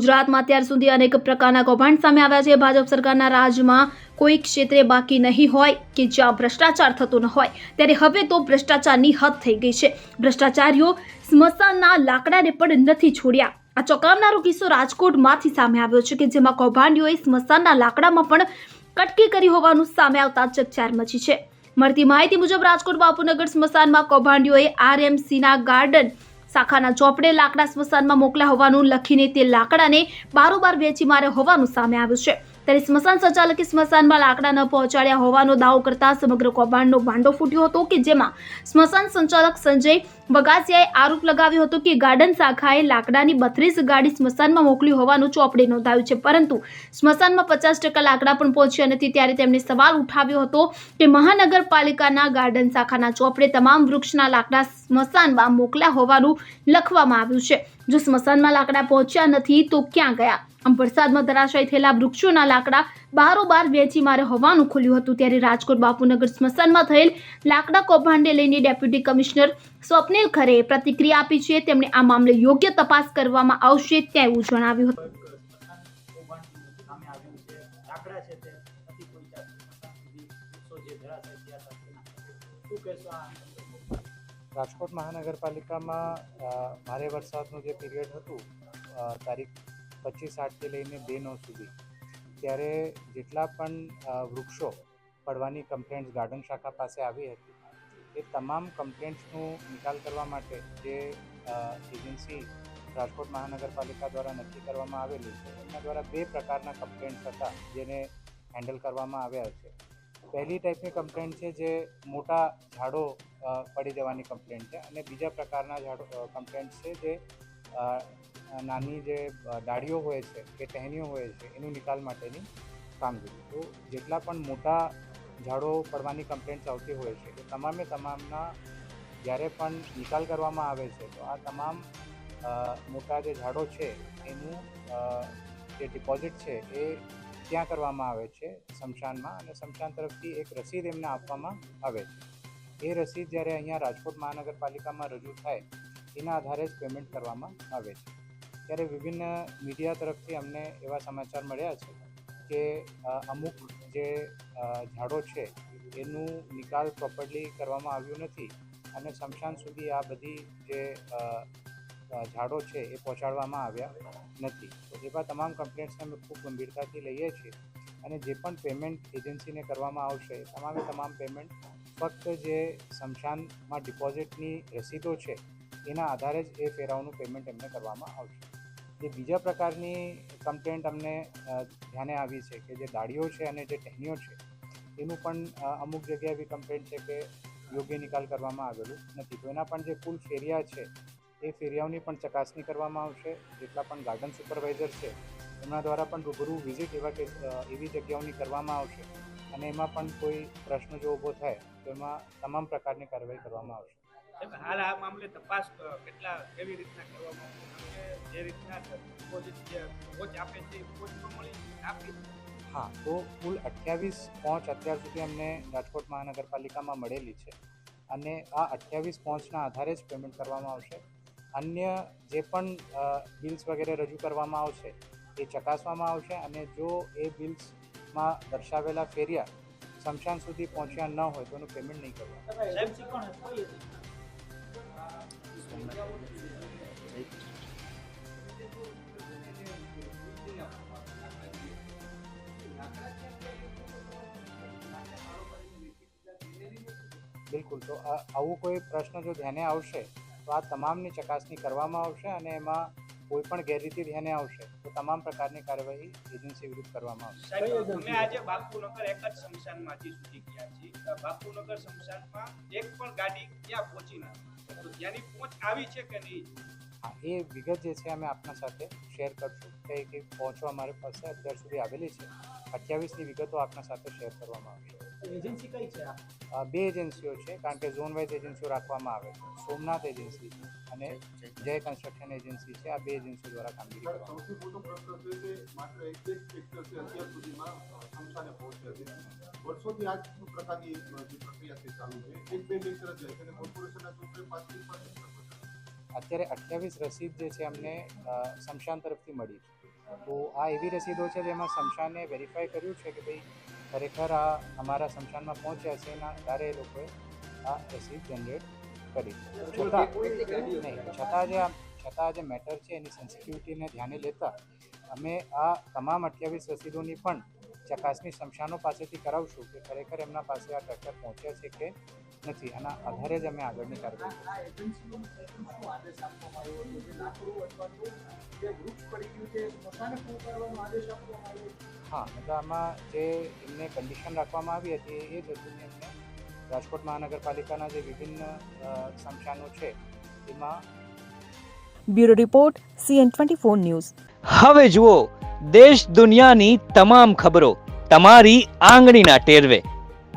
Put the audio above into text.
ગુજરાતમાં અત્યાર સુધી અનેક પ્રકારના કૌભાંડ સામે આવ્યા છે. ભાજપ સરકારના રાજમાં કોઈ ક્ષેત્રે બાકી નહીં હોય કે જ્યાં ભ્રષ્ટાચાર થતો ન હોય. ત્યારે હવે તો ભ્રષ્ટાચારની હદ થઈ ગઈ છે. ભ્રષ્ટાચારીઓ સ્મશાનના લાકડાને પણ નથી છોડ્યા. આ ચોંકાવનારો કિસ્સો રાજકોટમાંથી સામે આવ્યો છે કે જેમાં કૌભાંડીઓએ સ્મશાનના લાકડામાં પણ કટકી કરી હોવાનું સામે આવતા ચકચાર મચી છે. મળતી માહિતી મુજબ રાજકોટ બાપુનગર સ્મશાનમાં કૌભાંડીઓએ આરએમસીના ગાર્ડન શાખાના ચોપડે લાકડા સ્મશાનમાં મોકલ્યા હોવાનું લખીને તે લાકડાને બારોબાર વેચી માર્યા હોવાનું સામે આવ્યું છે. ત્યારે સ્મશાન સંચાલકે સ્મશાનમાં લાકડા ન પહોંચાડ્યા હોવાનો દાવો કરતા સમગ્ર કૌભાંડનો ભાંડો ફૂટ્યો હતો કે જેમાં સ્મશાન સંચાલક સંજય બગાસિયાએ આરોપ લગાવ્યો હતો કે ગાર્ડન શાખાએ લાકડાની બત્રીસ ગાડી સ્મશાનમાં મોકલી હોવાનું ચોપડે નોંધાયું છે. પરંતુ સ્મશાનમાં પચાસ ટકા લાકડા પણ પહોંચ્યા નથી. ત્યારે તેમણે સવાલ ઉઠાવ્યો હતો કે મહાનગરપાલિકાના ગાર્ડન શાખાના ચોપડે તમામ વૃક્ષના લાકડા સ્મશાનમાં મોકલ્યા હોવાનું લખવામાં આવ્યું છે. જો સ્મશાનમાં લાકડા પહોંચ્યા નથી તો ક્યાં ગયા? વરસાદમાં ધરાશાયી થયેલા વૃક્ષોના લાકડા બારોબાર વેચી મારે હોવાનું ખુલ્યું હતું ત્યારે રાજકોટ બાપુનગર સ્મશાનમાં થયેલ લાકડા કૌભાંડને લઈને ડેપ્યુટી કમિશનર સ્વપ્નિલ ખરેએ પ્રતિક્રિયા આપી છે તેમણે આ મામલે યોગ્ય તપાસ કરવામાં આવશે તેવું જણાવ્યું હતું? રાજકોટ મહાનગરપાલિકામાં ભારે વરસાદનું જે પીરિયડ હતું તારીખ પચીસ આઠથી લઈને બે નવ સુધી. ત્યારે જેટલા પણ વૃક્ષો પડવાની કમ્પ્લેન્ટ્સ ગાર્ડન શાખા પાસે આવી હતી, એ તમામ કમ્પ્લેન્ટ્સનું નિકાલ કરવા માટે જે એજન્સી રાજકોટ મહાનગરપાલિકા દ્વારા નક્કી કરવામાં આવેલી છે એમના દ્વારા બે પ્રકારના કમ્પ્લેન્ટ્સ હતા જેને હેન્ડલ કરવામાં આવ્યા છે. પહેલી ટાઈપની કમ્પ્લેન્ટ છે જે મોટા ઝાડો પડી જવાની કમ્પ્લેન્ટ છે અને બીજા પ્રકારના ઝાડો કમ્પ્લેન્ટ છે જે નાની જે ડાળીઓ હોય છે કે ટહેનીઓ હોય છે, એનું નિકાલ માટેની કામગીરી. તો જેટલા પણ મોટા ઝાડો પડવાની કમ્પ્લેન્ટ્સ આવતી હોય છે, એ તમામે તમામના જ્યારે પણ નિકાલ કરવામાં આવે છે, તો આ તમામ મોટા જે ઝાડો છે, એનું જે ડિપોઝિટ છે, એ ત્યાં કરવામાં આવે છે, શમશાનમાં અને શમશાન તરફથી એક રસીદ એમને આપવામાં આવે છે. એ રસીદ જ્યારે અહીંયા રાજકોટ મહાનગરપાલિકામાં રજૂ થાય, એના આધારે જ પેમેન્ટ કરવામાં આવે છે. ત્યારે વિભિન્ન મીડિયા તરફથી અમને એવા સમાચાર મળ્યા છે કે અમુક જે ઝાડો છે એનું નિકાલ પ્રોપરલી કરવામાં આવ્યું નથી અને શમશાન સુધી આ બધી જે ઝાડો છે એ પહોંચાડવામાં આવ્યા નથી. તો એવા તમામ કમ્પ્લેન્ટ્સને અમે ખૂબ ગંભીરતાથી લઈએ છીએ અને જે પણ પેમેન્ટ એજન્સીને કરવામાં આવશે તમામે તમામ પેમેન્ટ ફક્ત જે શમશાનમાં ડિપોઝિટની રસીદો છે એના આધારે જ એ ફેરાઓનું પેમેન્ટ એમને કરવામાં આવશે. જે બીજા પ્રકારની કમ્પ્લેન્ટ અમને ધ્યાને આવી છે કે જે દાઢીઓ છે અને જે ટહેનીઓ છે, એનું પણ અમુક જગ્યાએ એવી કમ્પ્લેન્ટ છે કે યોગ્ય નિકાલ કરવામાં આવેલું નથી. તો એના પણ જે કુલ ફેરિયા છે, એ ફેરિયાઓની પણ ચકાસણી કરવામાં આવશે. જેટલા પણ ગાર્ડન સુપરવાઇઝર છે, એમના દ્વારા પણ રૂબરૂ વિઝિટ એવા કે એવી જગ્યાઓની કરવામાં આવશે અને એમાં પણ કોઈ પ્રશ્ન જો ઊભો થાય, તો એમાં તમામ પ્રકારની કાર્યવાહી કરવામાં આવશે. હાલ આ મામલે તપાસ કેટલા કેવી રીતના કરવામાં જે રીતના ડિપોઝિટ જે કોચ આપે છે મળી આપી હા તો કુલ અઠ્યાવીસ પહોંચ અત્યાર સુધી અમને રાજકોટ મહાનગરપાલિકામાં મળેલી છે. અને આ અઠ્યાવીસ પહોંચના આધારે જ પેમેન્ટ કરવામાં આવશે. અન્ય જે પણ બિલ્સ વગેરે રજૂ કરવામાં આવશે એ ચકાસવામાં આવશે. અને જો એ બિલ્સમાં દર્શાવેલા ફેરિયા શમશાન સુધી પહોંચ્યા ન હોય તો એનું પેમેન્ટ નહીં કરવાનું. બિલકુલ. તો આ- આવું કોઈ પ્રશ્ન જો ધ્યાને આવશે તો આ તમામની ચકાસણી કરવામાં આવશે અને એમાં કોઈ પણ ગેરરીતિ ધ્યાને આવશે તો તમામ પ્રકારની કાર્યવાહી એજન્સી વિરુદ્ધ કરવામાં આવશે. અમે આજે બાપુનગર એક જ શમશાનમાં સુધી ગયા છીએ. બાપુનગર શમશાનમાં એક પણ ગાડી ત્યાં પહોંચી નથી. ત્યાંની પહોંચ આવી છે કે નહીં? એ વિગત જે છે અમે આપના સાથે શેર કરશું. કે પહોંચવા અમારી પાસે અત્યાર સુધી આવેલી છે. અઠ્યાવીસની વિગતો આપના સાથે શેર કરવામાં આવશે. એજન્સી કઈ છે આ બે એજન્સીઓ છે કારણ કે ઝોન વાઇઝ એજન્સીઓ રાખવામાં આવે છે. સોમનાથ એજન્સી અને જય કન્સ્ટ્રક્શન એજન્સી છે. આ બે એજન્સીઓ દ્વારા કામગીરી સૌથી મોટો પ્રશ્ન છે કે માત્ર એક જ ટ્રેક્ટર છે અત્યાર સુધીમાં અ, શમશાને પહોંચ્યા છે. વર્ષોથી આ પ્રકારની જે પ્રક્રિયા છે ચાલુ છે. એક બે ટ્રેક્ટર જ છે અને કોર્પોરેશનના પાંચ પહોંચે. અત્યારે અઠ્યાવીસ રસીદ જે છે અમને શમશાન તરફથી મળી છે. તો આ એવી રસીદો છે જેમાં શમશાને વેરીફાઈ કર્યું છે કે ભાઈ ખરેખર આ અમારા સ્મશાનમાં પહોંચ્યા છે એના આધારે એ લોકોએ આ રસીદ જનરેટ કરી છતાં નહીં છતાં જે આ છતાં જે મેટર છે એની સેન્સિટિવિટીને ધ્યાને લેતા અમે આ તમામ અઠ્યાવીસ રસીદોની પણ ચકાસણી શમશાનો પાસેથી કરાવશું કે ખરેખર એમના પાસે આ ટ્રેક્ટર પહોંચ્યા છે કે નથી. આના આધારે જ અમે આગળની કાર્યવાહી હા એટલે આમાં જે એમને કન્ડિશન રાખવામાં આવી હતી એ જ હતું એમને રાજકોટ મહાનગરપાલિકાના જે વિભિન્ન સંખ્યાનો છે એમાં bureau report CN twenty four news. હવે જુઓ દેશ દુનિયાની તમામ ખબરો તમારી આંગળીના ટેરવે.